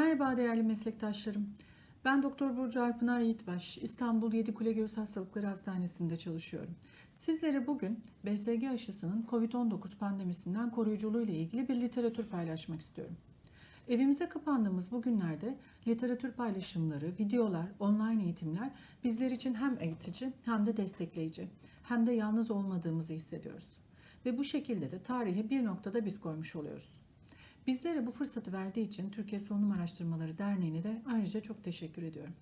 Merhaba değerli meslektaşlarım. Ben Doktor Burcu Arpınar Yiğitbaş, İstanbul Yedikule Göğüs Hastalıkları Hastanesi'nde çalışıyorum. Sizlere bugün BSG aşısının COVID-19 pandemisinden koruyuculuğu ile ilgili bir literatür paylaşmak istiyorum. Evimize kapandığımız bu günlerde literatür paylaşımları, videolar, online eğitimler bizler için hem eğitici hem de destekleyici, hem de yalnız olmadığımızı hissediyoruz. Ve bu şekilde de tarihe bir noktada biz koymuş oluyoruz. Bizlere bu fırsatı verdiği için Türkiye Solunum Araştırmaları Derneği'ne de ayrıca çok teşekkür ediyorum.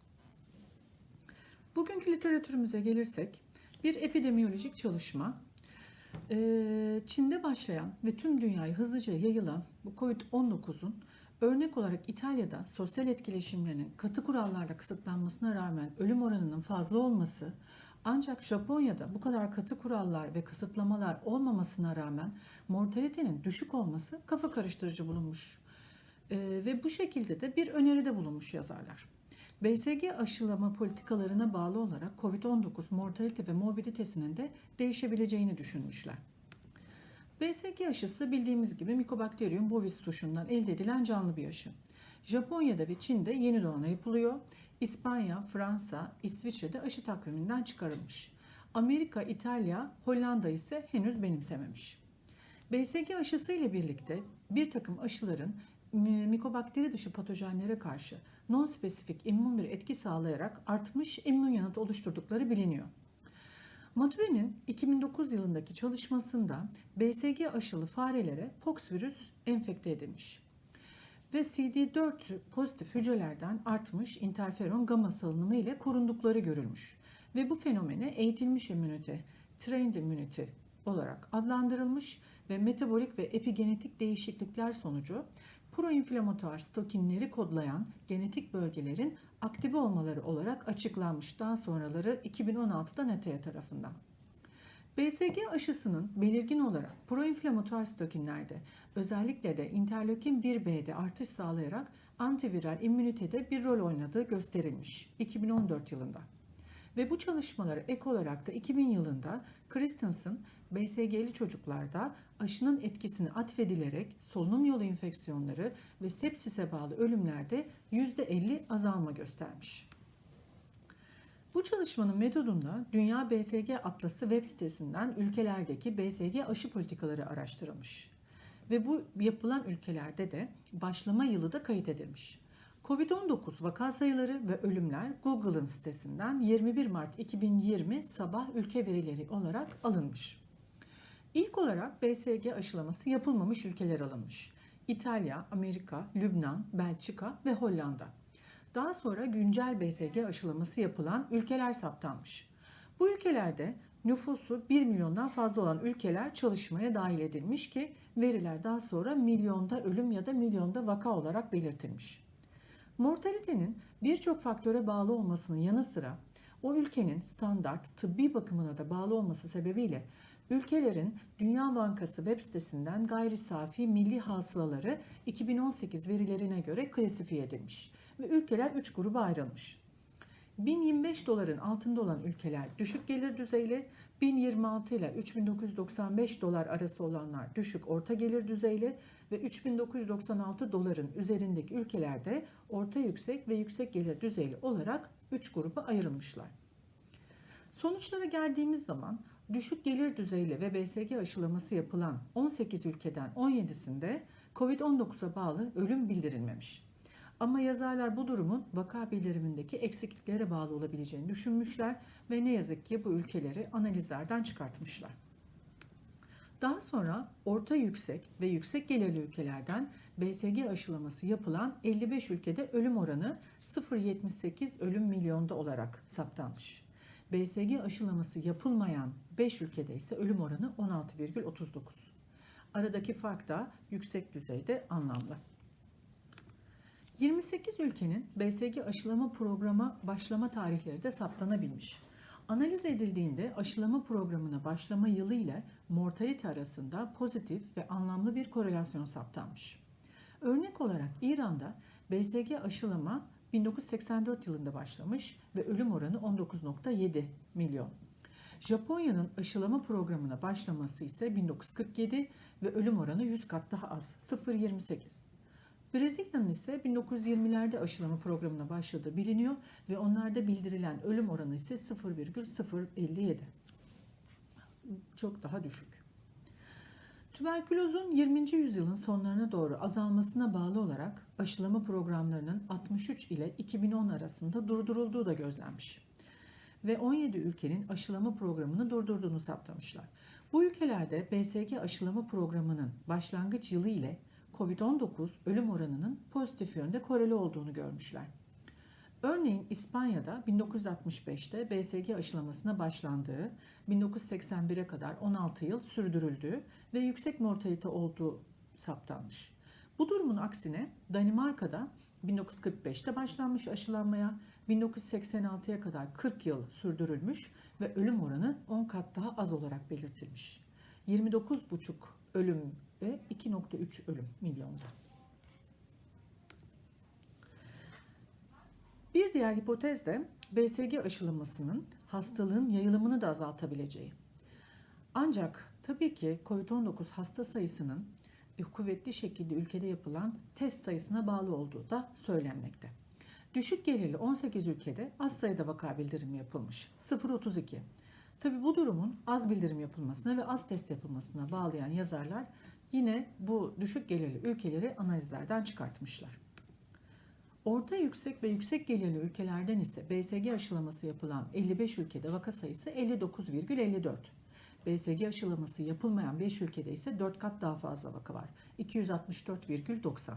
Bugünkü literatürümüze gelirsek bir epidemiyolojik çalışma Çin'de başlayan ve tüm dünyayı hızlıca yayılan bu COVID-19'un örnek olarak İtalya'da sosyal etkileşimlerinin katı kurallarla kısıtlanmasına rağmen ölüm oranının fazla olması ancak Japonya'da bu kadar katı kurallar ve kısıtlamalar olmamasına rağmen mortalitenin düşük olması kafa karıştırıcı bulunmuş. Ee, ve bu şekilde de bir öneride bulunmuş yazarlar. BSG aşılama politikalarına bağlı olarak COVID-19 mortalite ve morbiditesinin de değişebileceğini düşünmüşler. BSG aşısı bildiğimiz gibi Mycobacterium bovis tuşundan elde edilen canlı bir aşı. Japonya'da ve Çin'de yeni doğana yapılıyor. İspanya, Fransa, İsviçre'de aşı takviminden çıkarılmış. Amerika, İtalya, Hollanda ise henüz benimsememiş. BSG aşısı ile birlikte bir takım aşıların mi- mikobakteri dışı patojenlere karşı non-spesifik immün bir etki sağlayarak artmış immün yanıt oluşturdukları biliniyor. Maturi'nin 2009 yılındaki çalışmasında BSG aşılı farelere pox virüs enfekte edilmiş ve CD4 pozitif hücrelerden artmış interferon gamma salınımı ile korundukları görülmüş. Ve bu fenomene eğitilmiş immünite, trained immunity olarak adlandırılmış ve metabolik ve epigenetik değişiklikler sonucu proinflamatuar stokinleri kodlayan genetik bölgelerin aktive olmaları olarak açıklanmış daha sonraları 2016'da NETEA tarafından. BSG aşısının belirgin olarak proinflamatuar stokinlerde özellikle de interleukin 1B'de artış sağlayarak antiviral immünitede bir rol oynadığı gösterilmiş 2014 yılında. Ve bu çalışmalara ek olarak da 2000 yılında Christensen BSG'li çocuklarda aşının etkisini atfedilerek solunum yolu enfeksiyonları ve sepsise bağlı ölümlerde %50 azalma göstermiş. Bu çalışmanın metodunda Dünya BSG Atlası web sitesinden ülkelerdeki BSG aşı politikaları araştırılmış. Ve bu yapılan ülkelerde de başlama yılı da kayıt edilmiş. Covid-19 vaka sayıları ve ölümler Google'ın sitesinden 21 Mart 2020 sabah ülke verileri olarak alınmış. İlk olarak BSG aşılaması yapılmamış ülkeler alınmış. İtalya, Amerika, Lübnan, Belçika ve Hollanda. Daha sonra güncel BSG aşılaması yapılan ülkeler saptanmış. Bu ülkelerde nüfusu 1 milyondan fazla olan ülkeler çalışmaya dahil edilmiş ki veriler daha sonra milyonda ölüm ya da milyonda vaka olarak belirtilmiş. Mortalitenin birçok faktöre bağlı olmasının yanı sıra o ülkenin standart tıbbi bakımına da bağlı olması sebebiyle ülkelerin Dünya Bankası web sitesinden gayri safi milli hasılaları 2018 verilerine göre klasifiye edilmiş ve ülkeler 3 gruba ayrılmış. 1025 doların altında olan ülkeler düşük gelir düzeyli, 1026 ile 3995 dolar arası olanlar düşük orta gelir düzeyli ve 3996 doların üzerindeki ülkelerde orta yüksek ve yüksek gelir düzeyli olarak 3 gruba ayrılmışlar. Sonuçlara geldiğimiz zaman düşük gelir düzeyli ve BSG aşılaması yapılan 18 ülkeden 17'sinde COVID-19'a bağlı ölüm bildirilmemiş. Ama yazarlar bu durumun vaka bildirimindeki eksikliklere bağlı olabileceğini düşünmüşler ve ne yazık ki bu ülkeleri analizlerden çıkartmışlar. Daha sonra orta yüksek ve yüksek gelirli ülkelerden BSG aşılaması yapılan 55 ülkede ölüm oranı 0.78 ölüm milyonda olarak saptanmış. BSG aşılaması yapılmayan 5 ülkede ise ölüm oranı 16,39. Aradaki fark da yüksek düzeyde anlamlı. 28 ülkenin BSG aşılama programa başlama tarihleri de saptanabilmiş. Analiz edildiğinde aşılama programına başlama yılı ile mortalite arasında pozitif ve anlamlı bir korelasyon saptanmış. Örnek olarak İran'da BSG aşılama 1984 yılında başlamış ve ölüm oranı 19.7 milyon. Japonya'nın aşılama programına başlaması ise 1947 ve ölüm oranı 100 kat daha az 0.28. Brezilya'nın ise 1920'lerde aşılama programına başladığı biliniyor ve onlarda bildirilen ölüm oranı ise 0,057. Çok daha düşük. Tüberkülozun 20. yüzyılın sonlarına doğru azalmasına bağlı olarak aşılama programlarının 63 ile 2010 arasında durdurulduğu da gözlenmiş. Ve 17 ülkenin aşılama programını durdurduğunu saptamışlar. Bu ülkelerde BSG aşılama programının başlangıç yılı ile COVID-19 ölüm oranının pozitif yönde koreli olduğunu görmüşler. Örneğin İspanya'da 1965'te BSG aşılamasına başlandığı, 1981'e kadar 16 yıl sürdürüldüğü ve yüksek mortalite olduğu saptanmış. Bu durumun aksine Danimarka'da 1945'te başlanmış aşılanmaya 1986'ya kadar 40 yıl sürdürülmüş ve ölüm oranı 10 kat daha az olarak belirtilmiş. 29,5 ölüm ve 2,3 ölüm milyonda. Bir diğer hipotez de BSG aşılamasının hastalığın yayılımını da azaltabileceği. Ancak tabii ki COVID-19 hasta sayısının e, kuvvetli şekilde ülkede yapılan test sayısına bağlı olduğu da söylenmekte. Düşük gelirli 18 ülkede az sayıda vaka bildirimi yapılmış. 0.32. Tabii bu durumun az bildirim yapılmasına ve az test yapılmasına bağlayan yazarlar yine bu düşük gelirli ülkeleri analizlerden çıkartmışlar. Orta yüksek ve yüksek gelirli ülkelerden ise BSG aşılaması yapılan 55 ülkede vaka sayısı 59,54. BSG aşılaması yapılmayan 5 ülkede ise 4 kat daha fazla vaka var. 264,90.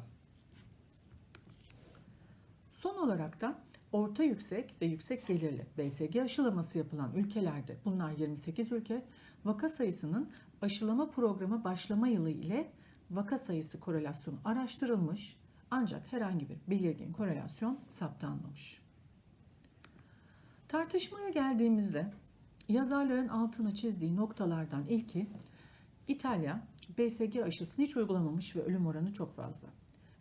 Son olarak da orta yüksek ve yüksek gelirli BSG aşılaması yapılan ülkelerde bunlar 28 ülke vaka sayısının aşılama programı başlama yılı ile vaka sayısı korelasyonu araştırılmış ancak herhangi bir belirgin korelasyon saptanmamış. Tartışmaya geldiğimizde yazarların altını çizdiği noktalardan ilki İtalya BSG aşısını hiç uygulamamış ve ölüm oranı çok fazla.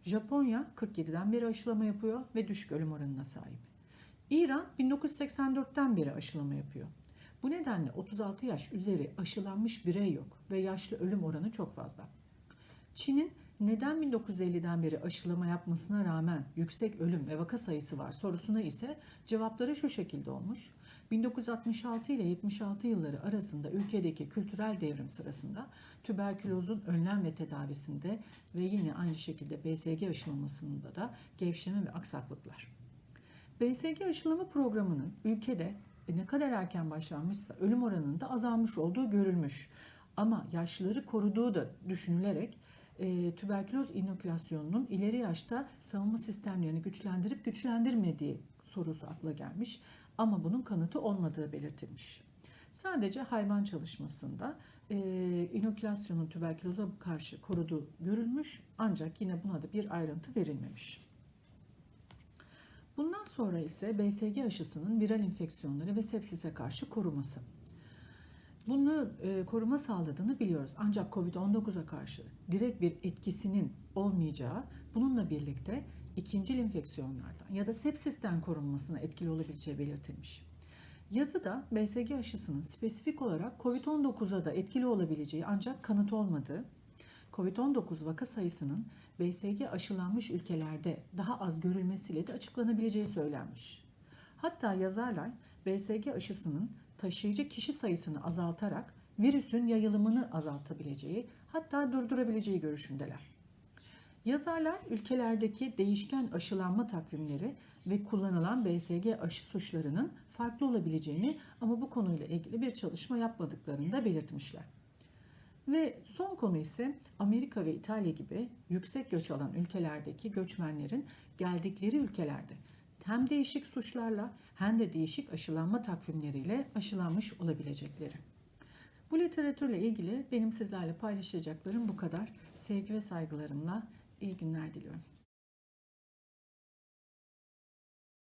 Japonya 47'den beri aşılama yapıyor ve düşük ölüm oranına sahip. İran 1984'ten beri aşılama yapıyor. Bu nedenle 36 yaş üzeri aşılanmış birey yok ve yaşlı ölüm oranı çok fazla. Çin'in neden 1950'den beri aşılama yapmasına rağmen yüksek ölüm ve vaka sayısı var sorusuna ise cevapları şu şekilde olmuş. 1966 ile 76 yılları arasında ülkedeki kültürel devrim sırasında tüberkülozun önlem ve tedavisinde ve yine aynı şekilde BSG aşılamasında da gevşeme ve aksaklıklar. BSG aşılama programının ülkede ne kadar erken başlanmışsa ölüm oranının da azalmış olduğu görülmüş. Ama yaşlıları koruduğu da düşünülerek e, tüberküloz inokülasyonunun ileri yaşta savunma sistemlerini güçlendirip güçlendirmediği sorusu akla gelmiş ama bunun kanıtı olmadığı belirtilmiş. Sadece hayvan çalışmasında e, inokülasyonun tüberküloza karşı koruduğu görülmüş ancak yine buna da bir ayrıntı verilmemiş. Bundan sonra ise BSG aşısının viral enfeksiyonları ve sepsise karşı koruması. Bunu e, koruma sağladığını biliyoruz. Ancak COVID-19'a karşı direkt bir etkisinin olmayacağı, bununla birlikte ikinci enfeksiyonlardan ya da sepsisten korunmasına etkili olabileceği belirtilmiş. Yazıda BSG aşısının spesifik olarak COVID-19'a da etkili olabileceği ancak kanıt olmadığı, COVID-19 vaka sayısının BSG aşılanmış ülkelerde daha az görülmesiyle de açıklanabileceği söylenmiş. Hatta yazarlar BSG aşısının taşıyıcı kişi sayısını azaltarak virüsün yayılımını azaltabileceği hatta durdurabileceği görüşündeler. Yazarlar ülkelerdeki değişken aşılanma takvimleri ve kullanılan BSG aşı suçlarının farklı olabileceğini ama bu konuyla ilgili bir çalışma yapmadıklarını da belirtmişler. Ve son konu ise Amerika ve İtalya gibi yüksek göç alan ülkelerdeki göçmenlerin geldikleri ülkelerde hem değişik suçlarla hem de değişik aşılanma takvimleriyle aşılanmış olabilecekleri. Bu literatürle ilgili benim sizlerle paylaşacaklarım bu kadar. Sevgi ve saygılarımla iyi günler diliyorum.